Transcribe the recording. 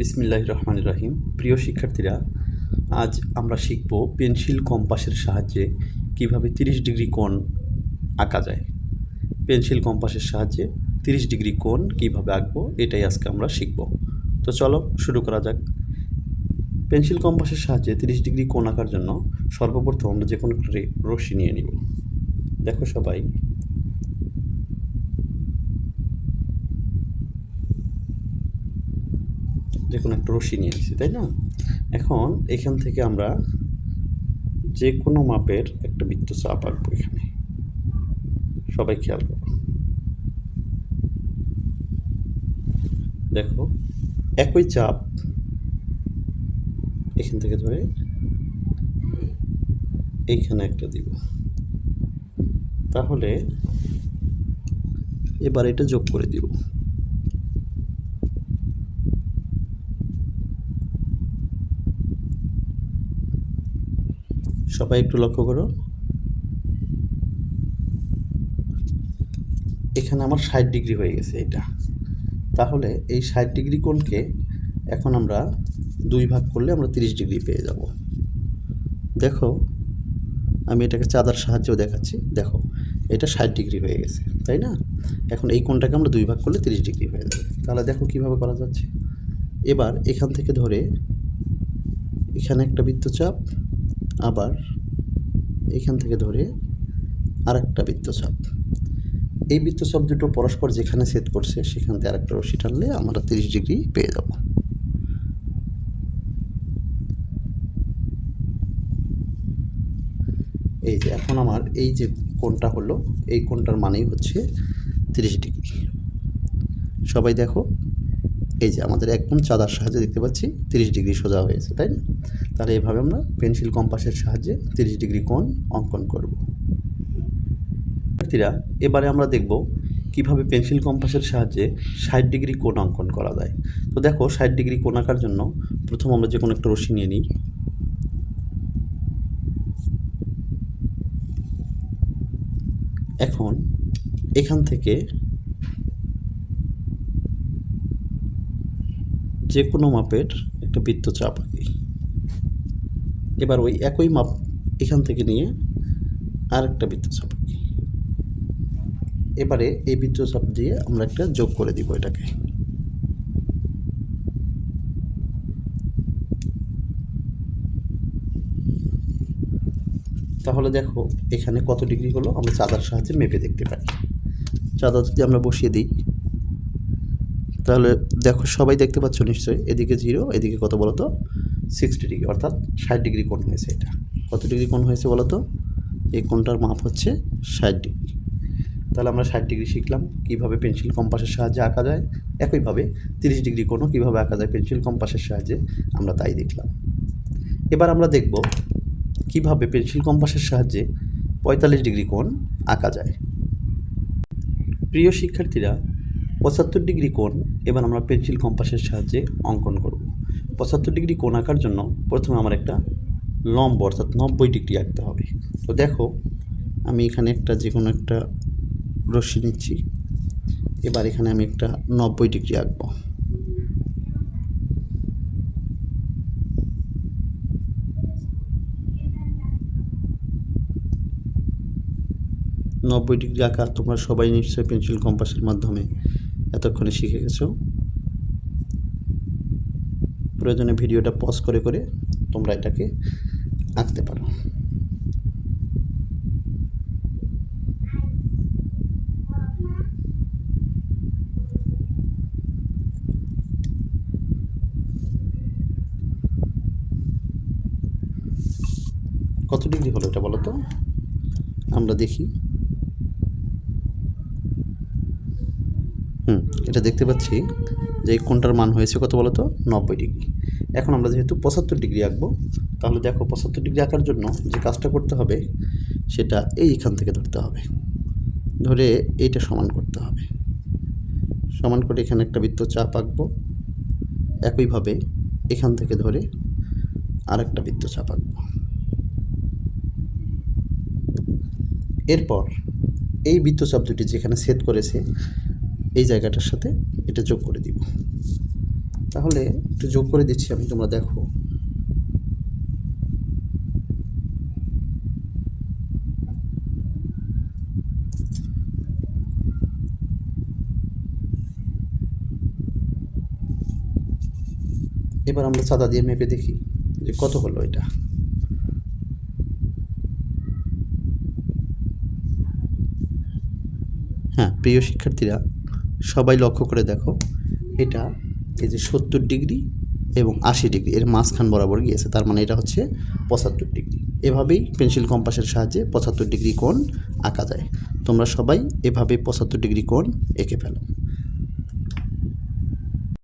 বিসমিল্লাহ রহমান রহিম। প্রিয় শিক্ষার্থীরা, আজ আমরা শিখব পেন্সিল কম্পাসের সাহায্যে কীভাবে তিরিশ ডিগ্রি কোণ আঁকা যায়। পেন্সিল কম্পাসের সাহায্যে তিরিশ ডিগ্রি কোণ কীভাবে আঁকবো, এটাই আজকে আমরা শিখব। তো চলো শুরু করা যাক। পেন্সিল কম্পাসের সাহায্যে তিরিশ ডিগ্রি কোণ আঁকার জন্য সর্বপ্রথম আমরা যে কোনো রশ্মি নিয়ে নিব। দেখো সবাই যে কোনো একটা রশি নিয়ে নিছি, তাই না? এখন এখান থেকে আমরা যে কোনো মাপের একটা বৃত্ত চাপ আঁকবো এখানে। সবাই খেয়াল করো। দেখো, একই চাপ এখান থেকে ধরে এইখানে একটা দিব। তাহলে এবার এটা যোগ করে দিব। সবাই একটু লক্ষ্য করো। এখানে আমার ষাট ডিগ্রি হয়ে গেছে এটা তাহলে এই ষাট ডিগ্রি কোণকে এখন আমরা দুই ভাগ করলে আমরা তিরিশ ডিগ্রি পেয়ে যাব। দেখো, আমি এটাকে চাঁদার সাহায্যেও দেখাচ্ছি। দেখো, এটা ষাট ডিগ্রি হয়ে গেছে, তাই না? এখন এই কোণটাকে আমরা দুই ভাগ করলে তিরিশ ডিগ্রি হয়ে যাবে। তাহলে দেখো কীভাবে করা যাচ্ছে। এবার এখান থেকে ধরে এখানে একটা বৃত্তচাপ আবার এখান থেকে ধরে আর একটা বৃত্তচাপ এই বৃত্তচাপ দুটো পরস্পর যেখানে সেট করছে, সেখান থেকে আরেকটা রশি টানলে আমরা তিরিশ ডিগ্রি পেয়ে যাব। এই যে এখন আমার এই যে কোণটা হলো, এই কোণটার মানেই হচ্ছে তিরিশ ডিগ্রি। সবাই দেখো এই যে আমাদের একদম চাঁদার সাহায্যে দেখতে পাচ্ছি তিরিশ ডিগ্রি সোজা হয়েছে, তাই না? তাহলে এভাবে আমরা পেন্সিল কম্পাসের সাহায্যে তিরিশ ডিগ্রি কোণ অঙ্কন করব। শিক্ষার্থীরা এবারে আমরা দেখব কীভাবে পেন্সিল কম্পাসের সাহায্যে ষাট ডিগ্রি কোণ অঙ্কন করা যায়। তো দেখো, ষাট ডিগ্রি কোণ আঁকার জন্য প্রথম আমরা যে কোনো একটা রশি নিয়ে নিই। এখন এখান থেকে যে কোনো মাপের একটা বৃত্তচাপ আঁকি এবার ওই একই মাপ এখান থেকে নিয়ে আর একটা বৃত্তচাপ আঁকি এবারে এই বৃত্তচাপ দিয়ে আমরা একটা যোগ করে দিব এটাকে। তাহলে দেখো, এখানে কত ডিগ্রি হলো? আমরা চাঁদার সাহায্যে মেপে দেখতে পাই চাঁদা যদি আমরা বসিয়ে দিই তাহলে দেখো সবাই দেখতে পাচ্ছ নিশ্চয়ই, এদিকে জিরো এদিকে কত বলো তো সিক্সটি ডিগ্রি অর্থাৎ ষাট ডিগ্রি কোণ হয়েছে এটা। কত ডিগ্রি কোণ হয়েছে বলো তো এই কোণটার মাপ হচ্ছে ষাট ডিগ্রি তাহলে আমরা ষাট ডিগ্রি শিখলাম কীভাবে পেন্সিল কম্পাসের সাহায্যে আঁকা যায়। একইভাবে তিরিশ ডিগ্রি কোণও কীভাবে আঁকা যায় পেন্সিল কম্পাসের সাহায্যে আমরা তাই দেখলাম। এবার আমরা দেখব কীভাবে পেন্সিল কম্পাসের সাহায্যে পঁয়তাল্লিশ ডিগ্রি কোণ আঁকা যায়। প্রিয় শিক্ষার্থীরা পঁচাত্তর ডিগ্রি কোণ, এবার আমরা পেন্সিল কম্পাসের সাহায্যে অঙ্কন করব। পঁচাত্তর ডিগ্রি কোণ আঁকার জন্য প্রথমে আমার একটা লম্ব, অর্থাৎ নব্বই ডিগ্রি আঁকতে হবে। তো দেখো, আমি এখানে একটা যে কোনো একটা রশ্মি নিচ্ছি, এবার এখানে আমি একটা নব্বই ডিগ্রি আঁকবো। নব্বই ডিগ্রি আঁকা তোমরা সবাই নিশ্চয়ই পেন্সিল কম্পাসের মাধ্যমে এতক্ষণে শিখে গেছো। প্রয়োজনে ভিডিওটা পজ করে করে তোমরা এটাকে আঁকতে পারো। কত ডিগ্রি হলো এটা বলো তো? আমরা দেখি। এটা দেখতে পাচ্ছি যে এই কোণটার মান হয়েছে কত বলো তো নব্বই ডিগ্রি। এখন আমরা যেহেতু পঁচাত্তর ডিগ্রি আঁকবো, তাহলে দেখো পঁচাত্তর ডিগ্রি আঁকার জন্য যে কাজটা করতে হবে, সেটা এইখান থেকে ধরতে হবে। ধরে এইটা সমান করতে হবে। সমান করে এখানে একটা বৃত্ত চাপ আঁকবো। একইভাবে এখান থেকে ধরে আরেকটা বৃত্ত চাপ আঁকবো। এরপর এই বৃত্তচাপ দুটি যেখানে সেট করেছে জায়গাটার সাথে এটা যোগ করে দিব। তাহলে একটু যোগ করে দিচ্ছি আমি, তোমরা দেখো। এবার আমরা চাঁদা দিয়ে মেপে দেখি যে কত হলো এটা। হ্যাঁ প্রিয় শিক্ষার্থীরা সবাই লক্ষ্য করে দেখো, এটা এই যে সত্তর ডিগ্রি এবং আশি ডিগ্রি, এর মাঝখান বরাবর গিয়েছে, তার মানে এটা হচ্ছে পঁচাত্তর ডিগ্রি। এভাবেই পেন্সিল কম্পাসের সাহায্যে পঁচাত্তর ডিগ্রি কোণ আঁকা যায়। তোমরা সবাই এভাবে পঁচাত্তর ডিগ্রি কোণ এঁকে ফেলো।